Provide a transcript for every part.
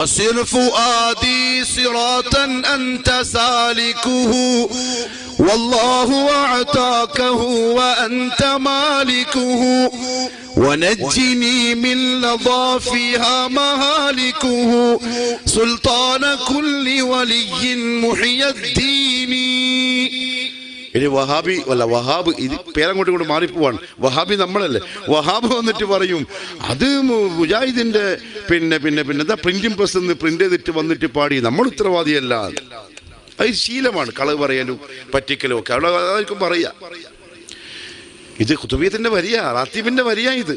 أصر فؤادي صراطا أنت سالكه. والله أعطاكه وأنت مالكه. ونجني من لظى فيها مهالكه. سلطان كل ولي محي الدين. ഇനി വഹാബി അല്ല വഹാബ് ഇത് പേരങ്ങോട്ടും ഇങ്ങോട്ട് മാറിപ്പോവാണ് വഹാബി നമ്മളല്ലേ വഹാബ് വന്നിട്ട് പറയും അത് മു- മുജാഹിദിന്റെ പിന്നെ പിന്നെ പിന്നെ എന്താ പ്രിന്റിംഗ് പ്രസ് നിന്ന് പ്രിന്റ് ചെയ്തിട്ട് വന്നിട്ട് പാടി നമ്മൾ ഉത്തരവാദിയല്ല അത് ശീലമാണ് കളവ് പറയലും പറ്റിക്കലും ഒക്കെ അവിടെ അതായിരിക്കും പറയാ ഇത് കുത്തുബിയത്തിന്റെ വരിയ റാത്തീബിന്റെ വരിയ ഇത്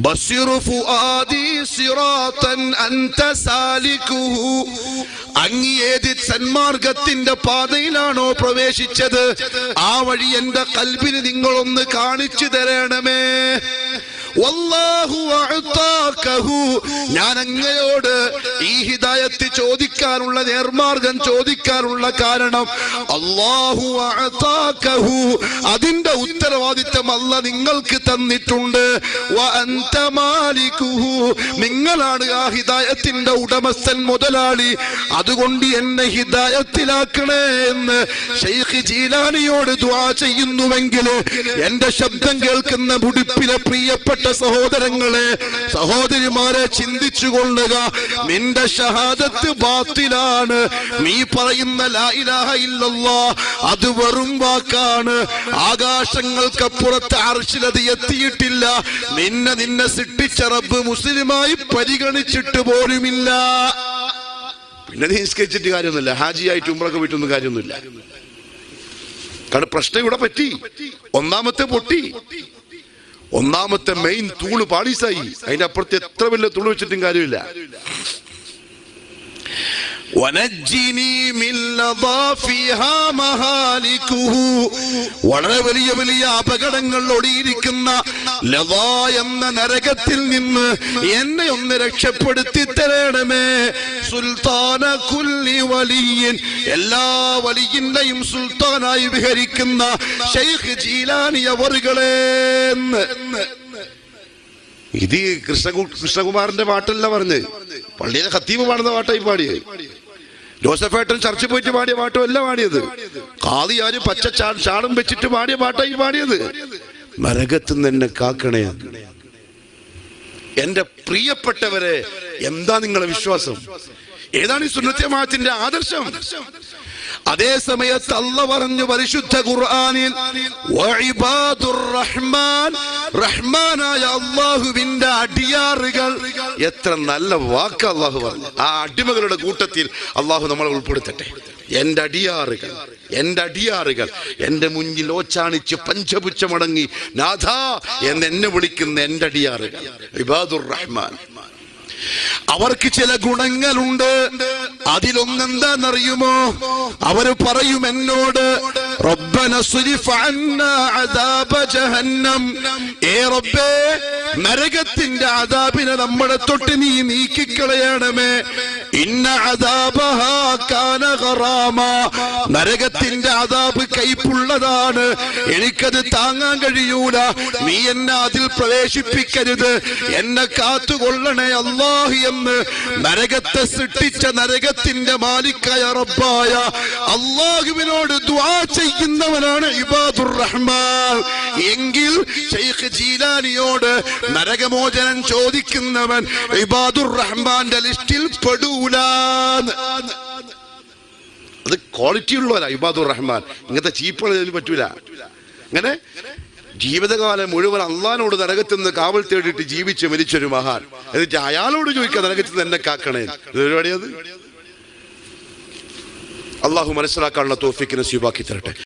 بصر فؤادي صراطا أنت سالكه അങ്ങ് ഏത് സന്മാർഗത്തിന്റെ പാതയിലാണോ പ്രവേശിച്ചത് ആ വഴി എന്റെ കൽബിന് നിങ്ങളൊന്ന് കാണിച്ചു തരണമേ വല്ലാഹു. ഞാൻ അങ്ങയോട് ഈ ഹിദായത്ത് ചോദിക്കാനുള്ള നേർമാർഗം ചോദിക്കാനുള്ള കാരണം അള്ളാഹു. അതിന്റെ ഉത്തരവാദിത്തം അല്ല നിങ്ങൾക്ക് തന്നിട്ടുണ്ട്. നിങ്ങളാണ് ആ ഹിദായത്തിന്റെ ഉടമസ്ഥൻ മുതലാളി അതുകൊണ്ട് എന്നെ ഹിദായത്തിലാക്കണേ എന്ന് ഷെയ്ഖ് ജീലാനിയോട് ദ്വാ ചെയ്യുന്നുവെങ്കിൽ എന്റെ ശബ്ദം കേൾക്കുന്ന മുടിപ്പിലെ പ്രിയപ്പെട്ട സഹോദരങ്ങളെ സഹോദരിമാരെ ചിന്തിച്ചു കൊള്ളുക. നിന്റെ ഷഹാദത്ത് ബാത്തിലാണ്. നീ പറയുന്ന അത് വെറും വാക്കാണ്. ആകാശങ്ങൾക്കപ്പുറത്ത് അർശിലത് എത്തിയിട്ടില്ല. നിന്നെ നിന്നെ സൃഷ്ടിച്ച റബ്ബ് മുസ്ലിമായി പരിഗണിച്ചിട്ട് പോലുമില്ല. പിന്നെ നിസ്കരിച്ചിട്ട് കാര്യമൊന്നുമില്ല. ഹാജിയായിട്ട് ഉമ്രൊക്കെ വീട്ടൊന്നും കാര്യമൊന്നുമില്ല. കാരണം പ്രശ്നം ഇവിടെ പറ്റി. ഒന്നാമത്തെ പൊട്ടി. ഒന്നാമത്തെ മെയിൻ തൂണ് പാളീസായി അതിന്റെ അപ്പുറത്ത് എത്ര വലിയ തൂണ് വെച്ചിട്ടും കാര്യമില്ല. വളരെ വലിയ വലിയ അപകടങ്ങൾ ഒടിയിരിക്കുന്ന ലതാ എന്ന നരകത്തിൽ നിന്ന് എന്നെ ഒന്ന് രക്ഷപ്പെടുത്തി തരണമേ. സുൽത്താന കുല്ലി വലിയൻ. എല്ലാ വലിയന്റെയും സുൽത്താനായി വിഹരിക്കുന്ന ഷെയ്ഖ് ജീലാനി അവറുകളെ ഇത് കൃഷ്ണ കൃഷ്ണകുമാറിന്റെ പാട്ടല്ല പറഞ്ഞ് പള്ളിയിലെ ഖത്തീബ് പാടുന്ന പാട്ടായി പാടിയത്. ജോസഫേട്ടൻ ചർച്ചിൽ പോയിട്ട് പാടിയ പാട്ടും അല്ല പാടിയത്. കാതിയാര് പച്ച ചാടും വെച്ചിട്ട് പാടിയ പാട്ടായി പാടിയത്. നരകത്ത് നിന്ന് എന്നെ കാക്കണേ എന്റെ പ്രിയപ്പെട്ടവരെ എന്താ നിങ്ങളെ വിശ്വാസം? ഏതാണ് ഈ സുന്നത്യമാത്തിന്റെ ആദർശം? അതേ സമയത്ത് അല്ല പറഞ്ഞു പരിശുദ്ധ ഖുർആനിൽ റഹ്മാൻ റഹ്മാനായ അള്ളാഹുവിന്റെ അടിയാറുകൾ. എത്ര നല്ല വാക്ക് അള്ളാഹു പറഞ്ഞു. ആ അടിമകളുടെ കൂട്ടത്തിൽ അള്ളാഹു നമ്മളെ ഉൾപ്പെടുത്തട്ടെ. എന്റെ അടിയാറുകൾ എന്റെ അടിയാറുകൾ എന്റെ മുന്നിൽ ഓച്ചാണിച്ച് പഞ്ചപുച്ചമടങ്ങി നാഥ എന്ന് എന്നെ വിളിക്കുന്ന എന്റെ അടിയാറുകൾ ഇബാദുർ റഹ്മാൻ. അവർക്ക് ചില ഗുണങ്ങളുണ്ട്. അതിലൊന്നെന്താണെന്നറിയുമോ? അവർ പറയും എന്നോട് റബ്ബന അദാബ ജഹന്നം ഏ റബ്ബേ നരകത്തിന്റെ അദാബിനെ നമ്മുടെ തൊട്ട് നീ നീക്കിക്കളയണമേ. ഇന്ന നരകത്തിന്റെ അദാബ് കൈപ്പുള്ളതാണ്. എനിക്കത് താങ്ങാൻ കഴിയൂല. നീ എന്നെ അതിൽ പ്രവേശിപ്പിക്കരുത്. എന്നെ കാത്തുകൊള്ളണേ അള്ളാഹി എന്ന് നരകത്തെ സൃഷ്ടിച്ച നരകത്തിന്റെ മാലിക്കായ റബ്ബായ അള്ളാഹുവിനോട് ദ്വാ ചെയ്യുന്നവനാണ് ഇബാദുർ റഹ്മാൻ എങ്കിൽ ഷെയ്ഖ് ജീലാനിയോട് നരകമോചനം ചോദിക്കുന്നവൻ ഇബാദുർ റഹ്മാന്റെ ലിസ്റ്റിൽ പെടൂല അത് ക്വാളിറ്റി ഉള്ളവരാ ഇബാദുർ റഹ്മാൻ ഇങ്ങനത്തെ ചീപ്പുകൾ പറ്റൂല. അങ്ങനെ ജീവിതകാലം മുഴുവൻ അള്ളഹാനോട് നരകത്തിൽ നിന്ന് കാവൽ തേടിയിട്ട് ജീവിച്ച് മരിച്ചൊരു മഹാൻ. എന്നിട്ട് അയാളോട് ചോദിക്കുക നരകത്തിൽ നിന്ന് എന്നെ കാക്കണേ. അത്? അള്ളാഹു മനസ്സിലാക്കാനുള്ള തോഫിക്കിനെ സ്വീപാക്കി തരട്ടെ.